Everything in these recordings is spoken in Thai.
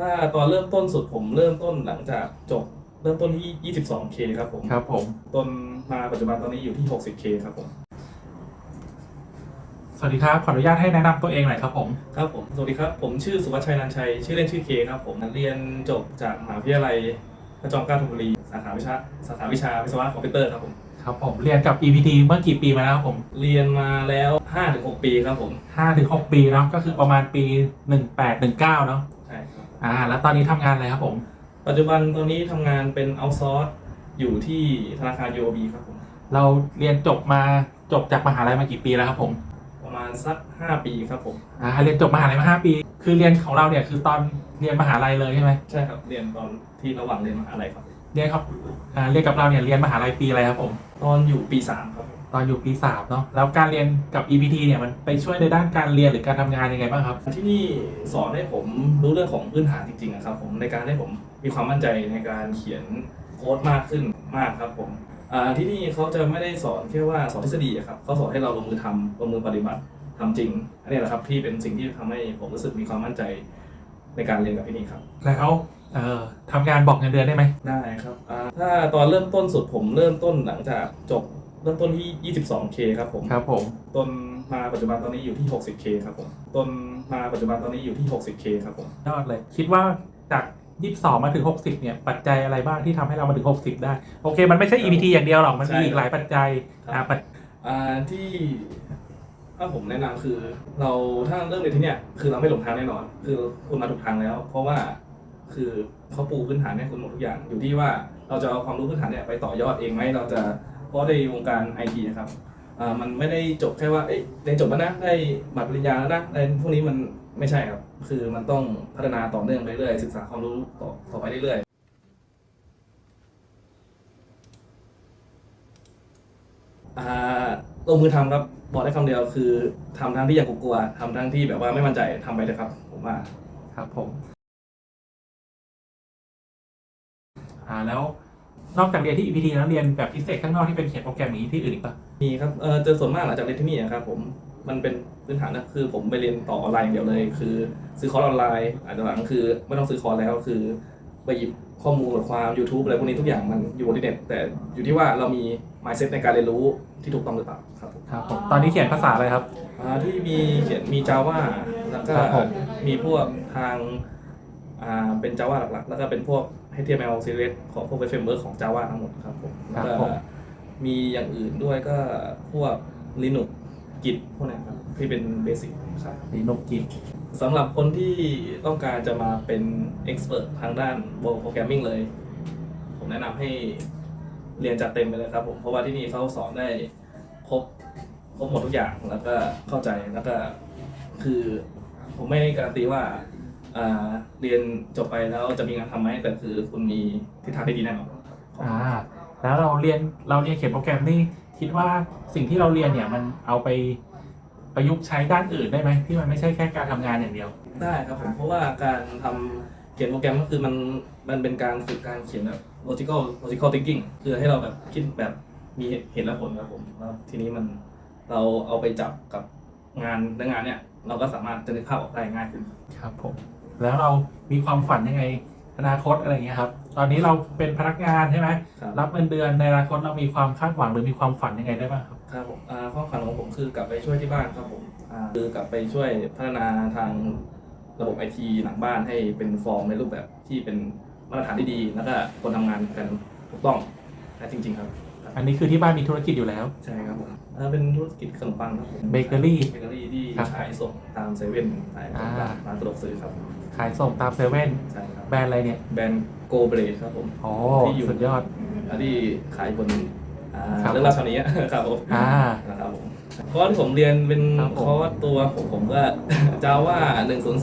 ถ้าตอนเริ่มต้นสุดผมเริ่มต้นหลังจากจบเริ่มต้นที่ 22K ครับผมครับผมจนมาปัจจุบันตอนนี้อยู่ที่ 60K ครับผม สวัสดีครับ ขออนุญาตให้แนะนำตัวเองหน่อยครับผม ครับผม สวัสดีครับ ผมชื่อสุวัชชัยนันชัย ชื่อเล่นชื่อเคครับผมเรียนจบจากมหาวิทยาลัยพระจอมเกล้าธนบุรี สาขาวิชา สาขาวิชาวิศวะคอมพิวเตอร์ครับผม ครับผม เรียนกับ EPT เมื่อกี่ปีมาแล้วครับผม เรียนมาแล้ว 5-6 ปีครับผม5ถึง6ปีเนาะ ก็คือประมาณปี 18 19 เนาะใช่ครับ อ่า แล้วตอนนี้ทำงานอะไรครับผม ปัจจุบันตอนนี้ทำงานเป็นเอาซอร์สอยู่ที่ธนาคาร UOB ครับผม เราเรียนจบมาจบจากมหาลัยมากี่ปีแล้วครับผม ประมาณสัก 5 ปีครับผม อ่า เรียนจบมหาลัยมา5ปี คือเรียนของเราเนี่ยคือตอนเรียนมหาลัยเลยใช่ไหมใช่ครับ เรียนตอนที่ระหว่างเรียนมหาลัยครับ เรียนครับ อ่า เรียนกับเราเนี่ยเรียนมหาลัยปีอะไรครับผม ตอนอยู่ปี 3 ครับผม ตอนอยู่ปี3เนาะแล้วการเรียนกับ EPT เนี่ยมันไปช่วยในด้านการเรียนหรือการทำงานยังไงบ้างครับ ที่นี่สอนให้ผมรู้เรื่องของพื้นฐานจริงๆอะครับผมในการให้ผมมีความมั่นใจในการเขียนโค้ดมากขึ้นมากครับผมอ่าที่นี่เขาจะไม่ได้สอนแค่ว่าสอนทฤษฎีอะครับเขาสอนให้เราลงมือทำลงมือปฏิบัติทำจริงอันนี้แหละครับที่เป็นสิ่งที่ทำให้ผมรู้สึกมีความมั่นใจในการเรียนกับที่นี่ครับ แล้วเอ่อทำงานบอกเงินเดือนได้ไหมได้ครับอ่าถ้าตอนเริ่มต้นสุดผมเริ่มต้นหลังจากจบ เริ่มต้นที่ 22K ครับผม ครับผมจนมาปัจจุบันตอนนี้อยู่ที่ 60K ครับผมจนมาปัจจุบันตอนนี้อยู่ที่ 60K ครับผม ยอดเลย คิดว่าจาก 22 มาถึง 60 เนี่ย ปัจจัยอะไรบ้างที่ทำให้เรามาถึง 60 ได้ โอเค มันไม่ใช่ EPT อย่างเดียวหรอก มันมีใช่อีกหลายปัจจัยครับอ่าปัจอ่าที่ถ้าผมแนะนำคือ เราถ้าเริ่มเรียนที่เนี่ยคือเราไม่หลงทางแน่นอน คือคุณมาถูกทางแล้ว เพราะว่าคือเขาปูพื้นฐานให้คุณหมดทุกอย่างอยู่ที่ว่าเราจะเอาความรู้พื้นฐานเนี่ยไปต่อยอดเองไหมเราจะ เพราะในวงการไอทีนะครับมันไม่ได้จบแค่ว่าเอ้ยเรียนจบแล้วนะได้บัตรปริญญาแล้วนะอะไรพวกนี้มันไม่ใช่ครับ คือมันต้องพัฒนาต่อเนื่องไปเรื่อยศึกษาความรู้ต่อต่อไปเรื่อยลงมือทำครับบอกได้คำเดียวคือทำทั้งที่ยังกลัวๆทำทั้งที่แบบว่าไม่มั่นใจทำไปเลยครับ ผมว่าครับผม อ่าแล้ว นอกจากเรียนที่ EPT แล้วเรียนแบบพิเศษข้างนอกที่เป็นเขียนโปรแกรมอย่างนี้ที่อื่นอีกปะมีครับเออเจอส่วนมากหลังจากเรียนที่นี่อะครับผมมันเป็นพื้นฐานนะคือผมไปเรียนต่อออนไลน์อย่างเดียวเลย คือ ซื้อคอร์สออนไลน์อาจจะหลังคือไม่ต้องซื้อคอร์สแล้วคือ ไปหยิบข้อมูลบทความ YouTube อะไรพวกนี้ทุกอย่างมันอยู่บนอินเทอร์เน็ตแต่อยู่ที่ว่าเรามี mindset ในการเรียนรู้ที่ถูกต้องหรือเปล่าครับผมครับผมตอนนี้เขียนภาษาอะไรครับ อ่าที่มีเขียนมี Java แล้วก็ครับผม มีพวกทางอ่าเป็น Java หลักๆ แล้วก็เป็นพวก HTML CSS ของพวกเฟรมเวิร์กของ Java ทั้งหมดครับผมแล้วก็มีอย่างอื่นด้วยก็พวก Linux กิจพวกเนี้ยครับที่เป็นเบสิกครับดีนกกินสำหรับคนที่ต้องการจะมาเป็น expert ทางด้านโปรแกรมมิ่งเลย ผมแนะนำให้เรียนจัดเต็มไปเลยครับผม เพราะว่าที่นี่เขาสอนได้ครบครบหมดทุกอย่างแล้วก็เข้าใจแล้วก็คือผมไม่การันตีว่าอ่า เรียนจบไปแล้วจะมีงานทำไหมแต่คือคุณมีทิศทางที่ดีแน่นอนอ่าแล้วเราเรียนเราเรียนเขียนโปรแกรมนี่คิดว่าสิ่งที่เราเรียนเนี่ยมันเอาไปประยุกต์ใช้ด้านอื่นได้ไหมที่มันไม่ใช่แค่การทำงานอย่างเดียว ได้ครับผมเพราะว่าการทำเขียนโปรแกรมก็คือมันมันเป็นการฝึกการเขียนแบบ logical logical thinking คือให้เราแบบคิดแบบมีเหตุและผลครับผมแล้วทีนี้มันเราเอาไปจับกับงานในงานเนี่ย เราก็สามารถจะนึกภาพออกได้ง่ายขึ้น ครับผม แล้วเรามีความฝันยังไงอนาคตอะไรอย่างเงี้ยครับ ตอนนี้เราเป็นพนักงานใช่ไหมครับรับเงินเดือนในอนาคตเรามีความคาดหวังหรือมีความฝันยังไงได้บ้างครับ ครับผมอ่าความฝันของผมคือกลับไปช่วยที่บ้านครับผมอ่าคือกลับไปช่วยพัฒนาทางระบบไอทีหลังบ้านให้เป็นฟอร์มในรูปแบบที่เป็นมาตรฐานที่ดี แล้วก็คนทำงานกันถูกต้องและจริง ๆ ครับ อันนี้คือที่บ้านมีธุรกิจอยู่แล้ว ใช่ครับผมเอ่อเป็นธุรกิจขนมปังครับผมเบเกอรี่เบเกอรี่ที่ครับขายส่งตามเซเว่นขายอ่าตามร้านสะดวกซื้อครับขายส่งตามเซเว่นใช่ครับแบรนด์อะไรเนี่ยแบรนด์โกเบรดครับผมโอ้ที่อยู่สุดยอด อันที่ขายบนอ่าครับ เรื่องราวเท่านี้ ครับผมอ่า นะครับผมคอร์สที่ผมเรียนเป็นครับผม คอร์สตัวผมผมก็ Java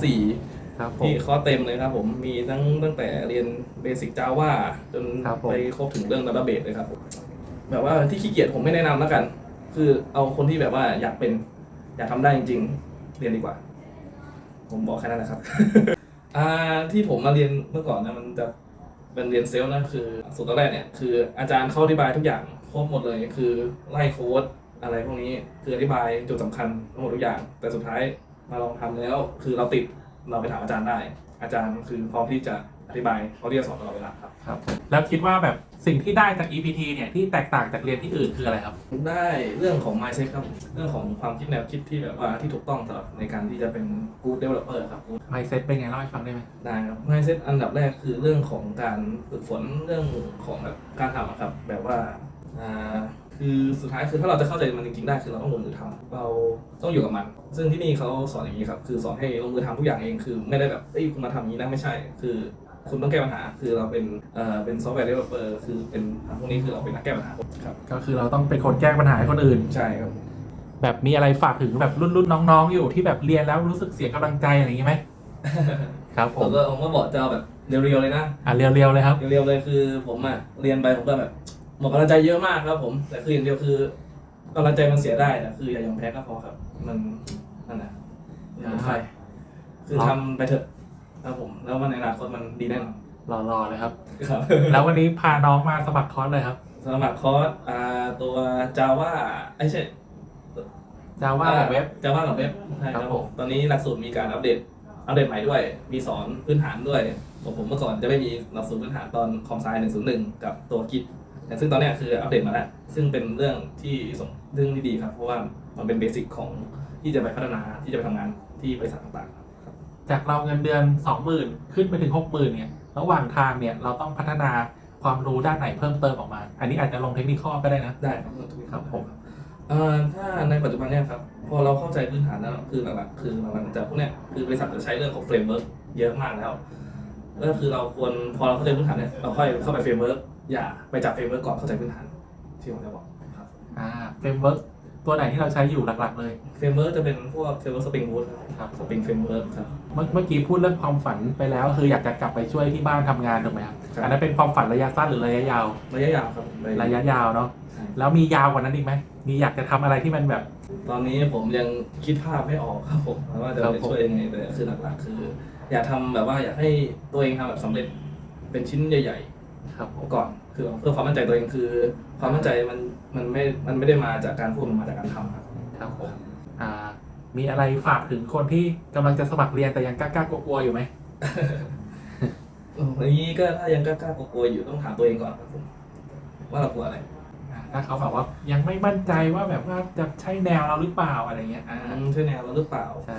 104 ครับผม ที่คอร์สเต็มเลยครับผมมีทั้งตั้งแต่เรียนเบสิก Java จนครับผม ไปครบถึงเรื่อง Database เลยครับผม แบบว่าที่ขี้เกียจผมไม่แนะนำแล้วกัน คือเอาคนที่แบบว่าอยากเป็น อยากทำได้จริงๆ เรียนดีกว่า ผมบอกแค่นั้นแหละครับ อ่าที่ผมมาเรียนเมื่อก่อนนะมันจะเป็นเรียนเซลล์นะคือสูตรแรกเนี่ยคืออาจารย์เข้าอธิบายทุกอย่างครบหมดเลยคือไล่โค้ดอะไรพวกนี้คืออธิบายจุดสำคัญทั้งหมดทุกอย่าง แต่สุดท้ายมาลองทำแล้ว คือเราติดเราไปถามอาจารย์ได้ อาจารย์คือพร้อมที่จะ อธิบายพร้อมที่จะสอนตลอดเวลาครับ ครับผมแล้วคิดว่าแบบสิ่งที่ได้จาก EPT เนี่ยที่แตกต่างจากเรียนที่อื่นคืออะไรครับ ได้เรื่องของ mindset ครับ เรื่องของความคิดแนวคิดที่แบบว่าที่ถูกต้องสำหรับในการที่จะเป็น good developer ครับ mindset เป็นไงเล่าให้ฟังได้ไหมได้ครับ mindset อันดับแรกคือเรื่องของการฝึกฝนเรื่องของแบบการทำอะครับ แบบว่าอ่าคือสุดท้ายคือถ้าเราจะเข้าใจมันจริงๆได้คือเราต้องลงมือทำเราต้องอยู่กับมัน ซึ่งที่นี่เขาสอนอย่างนี้ครับคือสอนให้ลงมือทำทุกอย่างเองคือ ไม่ได้แบบเอ้ยคุณมาทำอย่างนี้นะไม่ใช่ คือ คุณต้องแก้ปัญหา คือเราเป็นเอ่อเป็นซอฟต์แวร์เดเวลลอปเปอร์คือเป็นพวกนี้คือเราเป็นนักแก้ปัญหาครับก็คือเราต้องเป็นคนแก้ปัญหาให้คนอื่น ใช่ครับแบบมีอะไรฝากถึงแบบรุ่นรุ่นๆน้องๆ อยู่ที่แบบเรียนแล้วรู้สึกเสียกำลังใจอะไรอย่างงี้ไหมครับผผมมก็ผมก็บอกจะเอาแบบเรียวๆเลยนะ อะเรียวๆเลยครับ เรียวๆเลยคือผมอะเรียนไปผมก็แบบหมดกำลังใจเยอะมากครับ ผมแต่คืออย่างเดียวคือกำลังใจมันเสียได้แต่คืออย่ายอมแพ้ก็พอครับ มันนั่นแหละอย่าหมดไฟคือทำไปเถอะ ครับผม แล้ววันในอนาคตมันดีแน่นอนรอๆเลยครับ ครับ แล้ววันนี้พาน้องมาสมัครคอร์สเลยครับสมัครคอร์สอ่าตัว Java ไอ้ยใช่ จาว่ากับเว็บ Java กับเว็บใช่คครัรับบผผมมตอนนี้หลักสูตรมีการอัปเดต อัปเดตใหม่ด้วย มีสอนพื้นฐานด้วยผมผมเมื่อก่อนจะไม่มีหลักสูตรพื้นฐานตอนคอมไซน์101 กับตัวกิจแต่ซึ่งตอนเนี้ยคืออัปเดตมาแล้ว ซึ่งเป็นเรื่องที่สมเรื่องที่ดีครับ เพราะว่ามันเป็นเบสิกของที่จะไปพัฒนาที่จะไปทำงานที่บริษัทต่างๆครับ จากเราเงินเดือนสองหมื่นขึ้นไปถึงหกหมื่นเนี่ยระหว่างทางเนี่ยเราต้องพัฒนาความรู้ด้านไหนเพิ่มเติมออกมา อันนี้อาจจะลงเทคนิคข้อก็ได้นะ ได้ครับทุกครับผมเอ่อถ้าในปัจจุบันเนี่ยครับ พอเราเข้าใจพื้นฐานแล้วคือหลักๆคือหลังจากพวกเนี้ยคือบริษัทจะใช้เรื่องของเฟรมเวิร์กเยอะมากแล้วก็คือเราควรพอเราเข้าใจพื้นฐานเนี่ยเราค่อยเข้าไปเฟรมเวิร์กอย่าไปจับเฟรมเวิร์กก่อนเข้าใจพื้นฐานที่ผมจะบอกครับอ่าเฟรมเวิร์ก ตัวไหนที่เราใช้อยู่หลักๆเลย เฟรมเวิร์กจะเป็นพวกเฟรมเวิร์กสปริงบูทครับสปริงเฟรมเวิร์กครับ เมื่อเมื่อกี้พูดเรื่องความฝันไปแล้ว คืออยากจะกลับไปช่วยที่บ้านทำงานถูกไหมครับครับ อันนั้นเป็นความฝันระยะสั้นหรือระยะยาว ระยะยาวครับไประยะยาวเนาะใช่แล้วมียาวกว่านั้นอีกไหมมีอยากจะทำอะไรที่มันแบบ ตอนนี้ผมยังคิดภาพไม่ออกครับผมว่าจะครับไปผม ช่วยยังไงแต่คือหลักๆ คือ อยากทำแบบว่าอยากให้ตัวเองทำแบบสำเร็จเป็นชิ้นใหญ่ๆครับผมก่อน คือเพื่อความมั่นใจตัวเองคือ ความมั่นใจมันมันไม่ มันไม่ได้มาจากการพูดมันมาจากการทำครับ ครับผมอ่า มีอะไรฝากถึงคนที่กำลังจะสมัครเรียนแต่ยังกล้าๆกลัวๆอยู่ไหมอันนี้ก็ถ้ายังกล้าๆกลัวๆอยู่ต้องถามตัวเองก่อนครับผมว่าเรากลัวอะไรอ่าถ้าเขาแบบว่ายังไม่มั่นใจว่าแบบว่าจะใช่แนวเราหรือเปล่าอะไรเงี้ยอ่าอืมใช่แนวเราหรือเปล่าใช่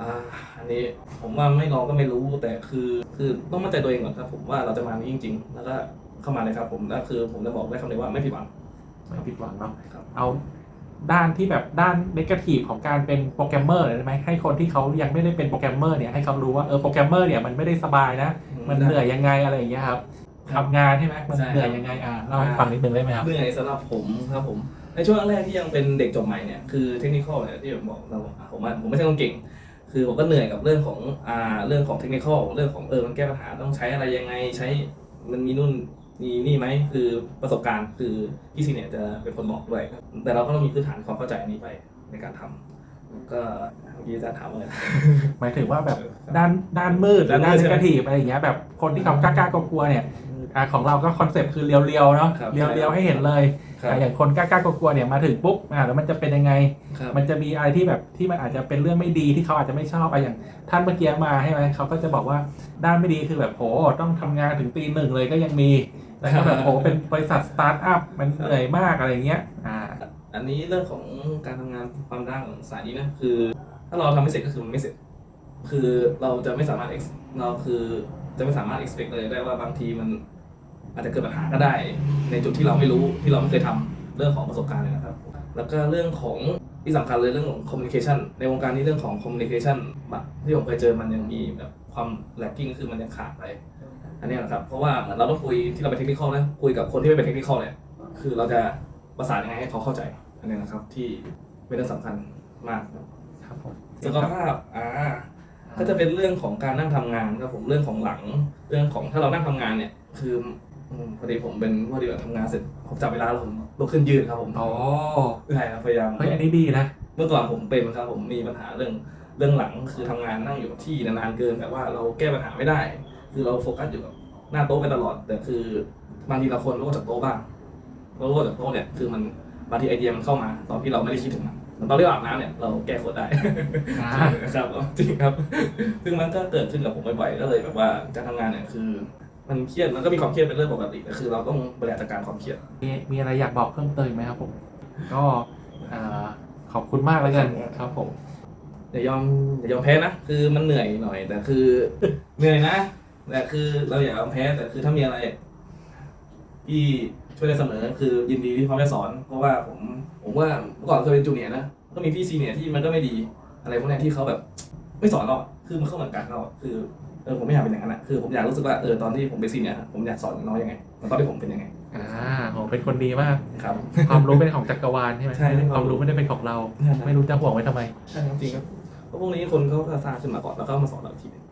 อ่าอันนี้ผมว่าไม่ลองก็ไม่รู้แต่คือคือต้องมั่นใจตัวเองก่อนครับผมว่าเราจะมานี้จริง ๆ แล้วก็ เข้ามาเลยครับผมแล้วคือผมจะบอกได้คำเดียวว่าไม่ผิดหวัง ไม่ผิดหวังเนาะครับ เอาด้านที่แบบด้านนกาทีฟของการเป็นโปรแกรมเมอร์เลยได้ไหมให้คนที่เขายังไม่ได้เป็นโปรแกรมเมอร์เนี่ยให้เขารู้ว่าเออโปรแกรมเมอร์เนี่ยมันไม่ได้สบายนะ มันเหนื่อยยังไงอะไรอย่างเงี้ยครับทำงานใช่ไหมมันใช่เหนื่อยยังไงอ่าเล่าให้ฟังนิดนึงได้ไหมครับ เหนื่อยสำหรับผมครับผมในช่วงแรกๆที่ยังเป็นเด็กจบใหม่เนี่ยคือเทคนิคอลเนี่ยที่ผมบอกเราอะผมว่าผมไม่ใช่คนเก่ง คือผมก็เหนื่อยกับเรื่องของอ่าเรื่องของเทคนิคอลเรื่องของเออมันแก้ปัญหาต้องใช้อะไรยังไงใช้มันมีนู่น มีนี่ไหมคือประสบการณ์คือพี่ซีเนี่ยจะเป็นคนบอกด้วย แต่เราก็ต้องมีพื้นฐานความเข้าใจอันนี้ไปในการทำ ก็เมื่อกี้อาจารย์ถามว่าอะไรหมายถึงว่าแบบด้านด้านมืดหรือด้านด้านมืดใช่นไหมกาทีฟอะไรอย่างเงี้ยแบบคนที่เขากล้าๆกลัวๆเนี่ยอ่าของเราก็คอนเซปต์คือเรียวๆเนาะครับเรียวๆให้เห็นเลยครับ อ่าอย่างคนกล้าๆกลัวๆเนี่ยมาถึงปุ๊บอ่าแล้วมันจะเป็นยังไง ครับมันจะมีอะไรที่แบบที่มันอาจจะเป็นเรื่องไม่ดีที่เขาอาจจะไม่ชอบอะอย่าง ท่านเมื่อกี้มาใช่ไหมเขาก็จะบอกว่าด้านไม่ดีคือแบบโหต้องทำงานถึงตีหนึ่งเลยก็ยังมีแล้วก็แบบโหเป็นบริษัทสตาร์ทอัพมันเหนื่อยมากอะไรเงี้ยอ่า อันนี้เรื่องของการทำงานความด้านของสายนี้นะคือ ถ้าเราทำไม่เสร็จก็คือมันไม่เสร็จ คือเราจะไม่สามารถเราคือจะไม่สามารถ expect เลยได้ว่าบางทีมันอาจจะเกิดปัญหาก็ได้ ในจุดที่เราไม่รู้ที่เราไม่เคยทำเรื่องของประสบการณ์เลยนะครับ แล้วก็เรื่องของที่สำคัญเลยเรื่องของ communication ในวงการนี้เรื่องของ communication ที่ผมเคยเจอมันยังมีแบบความ lacking คือมันยังขาดไปอันนี้แหละครับ เพราะว่าเหมือนเราต้องคุยที่เราเป็นเทคนิคนะคุยกับคนที่ไม่เป็นเทคนิคเนี่ยคือเราจะ ประสานยังไงให้เขาเข้าใจอันนี้นะครับ ที่เป็นเรื่องสำคัญมากครับครับผมสุขภาพอ่าก็จะเป็นเรื่องของการนั่งทำงานครับผมเรื่องของหลัง เรื่องของถ้าเรานั่งทำงานเนี่ย คืออืมพอดีผมเป็นพอดีแบบทำงานเสร็จผมจับเวลาแล้วผมลุกขึ้นยืนครับผมอ๋อใช่ครับพยายามเฮ้ยอันนี้ดีนะเมื่อก่อนผมเป็นครับผมมีปัญหาเรื่องเรื่องหลังคือทำงานนั่งอยู่กับที่นานๆเกินแบบว่าเราแก้ปัญหาไม่ได้ คือเราโฟกัสอยู่กับหน้าโต๊ะไปตลอด แต่คือบางทีเราควรรู้จากโต๊ะบ้าง เรารู้จากโต๊ะเนี่ยคือมันบางทีไอเดียมันเข้ามา ตอนที่เราไม่ได้คิดถึงมันเหมือนตอนที่เราอาบน้ำเนี่ยเราแก้ขวดได้อ่าครับจริงครับ ซึ่งมันก็เกิดขึ้นกับผมบ่อยๆก็เลยแบบว่าการทำงานเนี่ยคือ มันเครียดมันก็มีความเครียดเป็นเรื่องปกติแต่คือ เราต้องบริหารจัดการความเครียดมีมีอะไรอยากบอกเพิ่มเติมไหมครับผม ก็อ่าขอบคุณมากแล้วกันครับผมอย่ายอมอย่ายอมแพ้นะคือมันเหนื่อยหน่อย แต่คือเหนื่อยนะแต่คือเราอย่ายอมแพ้แต่คือถ้ามีอะไรที่ ช่วยได้เสมอคือยินดีที่พร้อมจะสอน เพราะว่าผมผมว่าเมื่อก่อนเคยเป็นจูเนียร์นะก็มีพี่ซีเนียร์ที่มันก็ไม่ดี อะไรพวกเนี้ยที่เขาแบบไม่สอนเราอะคือมันเข้าเหมือนกันเราอะคือเออผมไม่อยากเป็นอย่างนั้นอะคือผมอยากรู้สึกว่าเออตอนที่ผมเป็นซีเนียร์ผมอยากสอนน้องยังไงแล้วตอนที่ผมเป็นยังไงอ่าโหเป็นคนดีมาก ครับ ความรู้เป็นของจักรวาลใช่ไหมใช่เป็นความมคาวรู้ รู้ไม่ได้เป็นของเราใช่ไม่รู้จะห่วงไว้ทำไม ใช่ครับจริงครับเพราะพวกนี้คนเขาก็สร้างขึ้นมาก่อนแล้วก็มาสอนเราอีกทีหนึง